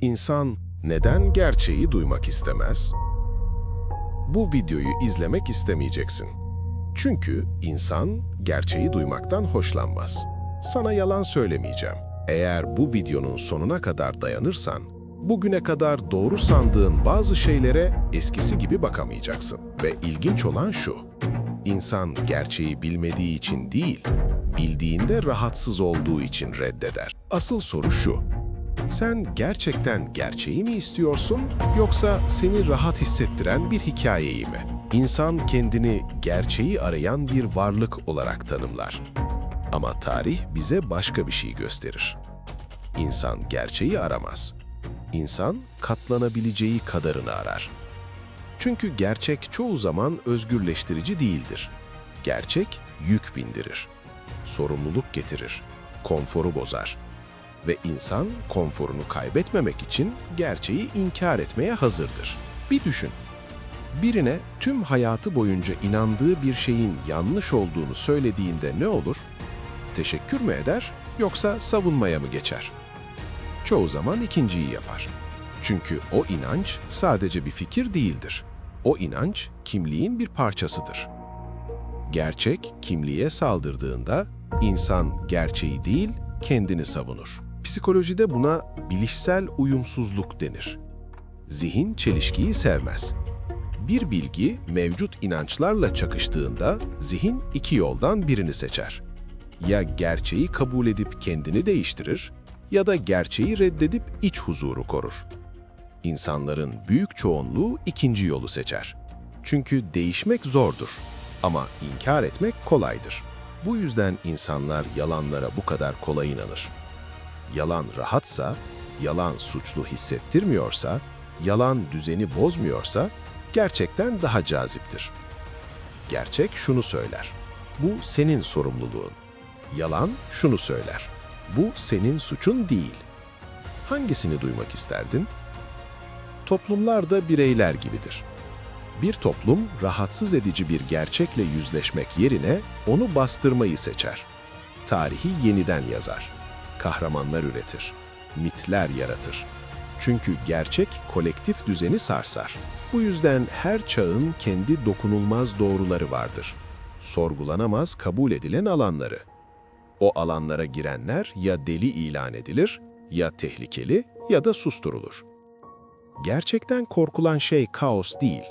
İnsan neden gerçeği duymak istemez? Bu videoyu izlemek istemeyeceksin. Çünkü insan gerçeği duymaktan hoşlanmaz. Sana yalan söylemeyeceğim. Eğer bu videonun sonuna kadar dayanırsan, bugüne kadar doğru sandığın bazı şeylere eskisi gibi bakamayacaksın. Ve ilginç olan şu, insan gerçeği bilmediği için değil, bildiğinde rahatsız olduğu için reddeder. Asıl soru şu, sen gerçekten gerçeği mi istiyorsun yoksa seni rahat hissettiren bir hikayeyi mi? İnsan kendini gerçeği arayan bir varlık olarak tanımlar. Ama tarih bize başka bir şey gösterir. İnsan gerçeği aramaz. İnsan katlanabileceği kadarını arar. Çünkü gerçek çoğu zaman özgürleştirici değildir. Gerçek yük bindirir, sorumluluk getirir, konforu bozar ve insan konforunu kaybetmemek için gerçeği inkar etmeye hazırdır. Bir düşün. Birine tüm hayatı boyunca inandığı bir şeyin yanlış olduğunu söylediğinde ne olur? Teşekkür mü eder yoksa savunmaya mı geçer? Çoğu zaman ikinciyi yapar. Çünkü o inanç sadece bir fikir değildir. O inanç kimliğin bir parçasıdır. Gerçek kimliğe saldırdığında insan gerçeği değil, kendini savunur. Psikolojide buna bilişsel uyumsuzluk denir. Zihin çelişkiyi sevmez. Bir bilgi mevcut inançlarla çakıştığında zihin iki yoldan birini seçer. Ya gerçeği kabul edip kendini değiştirir ya da gerçeği reddedip iç huzuru korur. İnsanların büyük çoğunluğu ikinci yolu seçer. Çünkü değişmek zordur ama inkar etmek kolaydır. Bu yüzden insanlar yalanlara bu kadar kolay inanır. Yalan rahatsa, yalan suçlu hissettirmiyorsa, yalan düzeni bozmuyorsa gerçekten daha caziptir. Gerçek şunu söyler. Bu senin sorumluluğun. Yalan şunu söyler. Bu senin suçun değil. Hangisini duymak isterdin? Toplumlar da bireyler gibidir. Bir toplum rahatsız edici bir gerçekle yüzleşmek yerine onu bastırmayı seçer. Tarihi yeniden yazar. Kahramanlar üretir. Mitler yaratır. Çünkü gerçek kolektif düzeni sarsar. Bu yüzden her çağın kendi dokunulmaz doğruları vardır. Sorgulanamaz kabul edilen alanları. O alanlara girenler ya deli ilan edilir, ya tehlikeli ya da susturulur. Gerçekten korkulan şey kaos değil.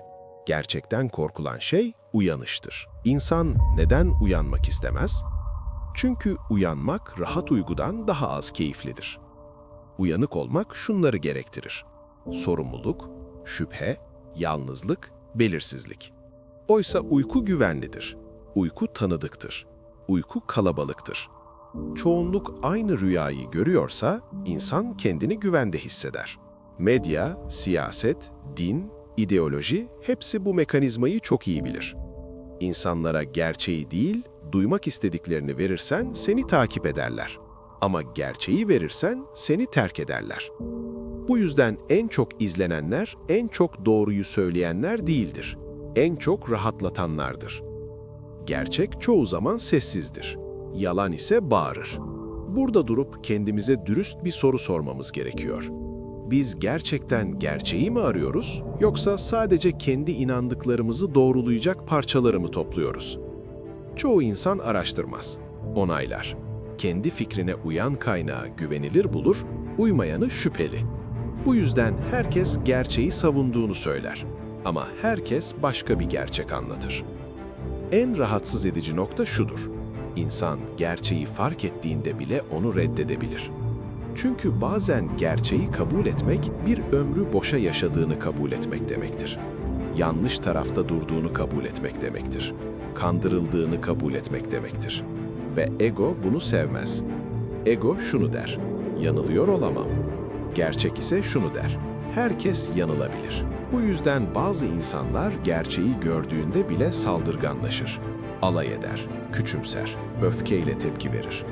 Gerçekten korkulan şey uyanıştır. İnsan neden uyanmak istemez? Çünkü uyanmak rahat uygudan daha az keyiflidir. Uyanık olmak şunları gerektirir. Sorumluluk, şüphe, yalnızlık, belirsizlik. Oysa uyku güvenlidir. Uyku tanıdıktır. Uyku kalabalıktır. Çoğunluk aynı rüyayı görüyorsa insan kendini güvende hisseder. Medya, siyaset, din, ideoloji hepsi bu mekanizmayı çok iyi bilir. İnsanlara gerçeği değil, duymak istediklerini verirsen seni takip ederler. Ama gerçeği verirsen seni terk ederler. Bu yüzden en çok izlenenler, en çok doğruyu söyleyenler değildir. En çok rahatlatanlardır. Gerçek çoğu zaman sessizdir. Yalan ise bağırır. Burada durup kendimize dürüst bir soru sormamız gerekiyor. Biz gerçekten gerçeği mi arıyoruz yoksa sadece kendi inandıklarımızı doğrulayacak parçaları mı topluyoruz? Çoğu insan araştırmaz, onaylar. Kendi fikrine uyan kaynağı güvenilir bulur, uymayanı şüpheli. Bu yüzden herkes gerçeği savunduğunu söyler. Ama herkes başka bir gerçek anlatır. En rahatsız edici nokta şudur. İnsan gerçeği fark ettiğinde bile onu reddedebilir. Çünkü bazen gerçeği kabul etmek bir ömrü boşa yaşadığını kabul etmek demektir. Yanlış tarafta durduğunu kabul etmek demektir. Kandırıldığını kabul etmek demektir. Ve ego bunu sevmez. Ego şunu der, yanılıyor olamam. Gerçek ise şunu der, herkes yanılabilir. Bu yüzden bazı insanlar gerçeği gördüğünde bile saldırganlaşır. Alay eder, küçümser, öfkeyle tepki verir.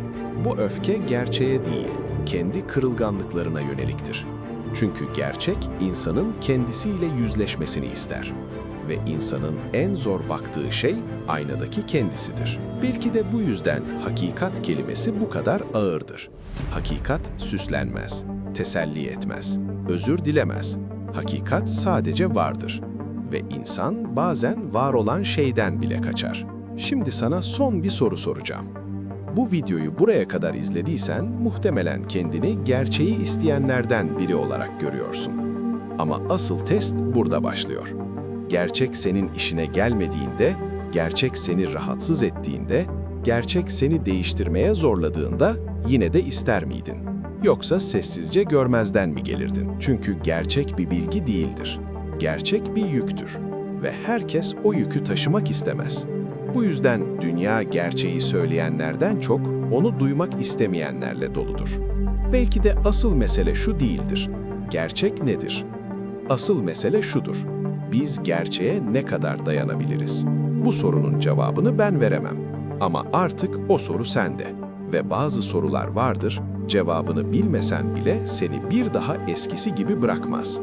Bu öfke gerçeğe değil, kendi kırılganlıklarına yöneliktir. Çünkü gerçek insanın kendisiyle yüzleşmesini ister. Ve insanın en zor baktığı şey aynadaki kendisidir. Belki de bu yüzden hakikat kelimesi bu kadar ağırdır. Hakikat süslenmez. teselli etmez, özür dilemez. Hakikat sadece vardır ve insan bazen var olan şeyden bile kaçar. Şimdi sana son bir soru soracağım. Bu videoyu buraya kadar izlediysen muhtemelen kendini gerçeği isteyenlerden biri olarak görüyorsun. Ama asıl test burada başlıyor. Gerçek senin işine gelmediğinde, gerçek seni rahatsız ettiğinde, gerçek seni değiştirmeye zorladığında yine de ister miydin? Yoksa sessizce görmezden mi gelirdin? Çünkü gerçek bir bilgi değildir. Gerçek bir yüktür ve herkes o yükü taşımak istemez. Bu yüzden dünya gerçeği söyleyenlerden çok onu duymak istemeyenlerle doludur. Belki de asıl mesele şu değildir. Gerçek nedir? Asıl mesele şudur. Biz gerçeğe ne kadar dayanabiliriz? Bu sorunun cevabını ben veremem. Ama artık o soru sende. Ve bazı sorular vardır, cevabını bilmesen bile seni bir daha eskisi gibi bırakmaz.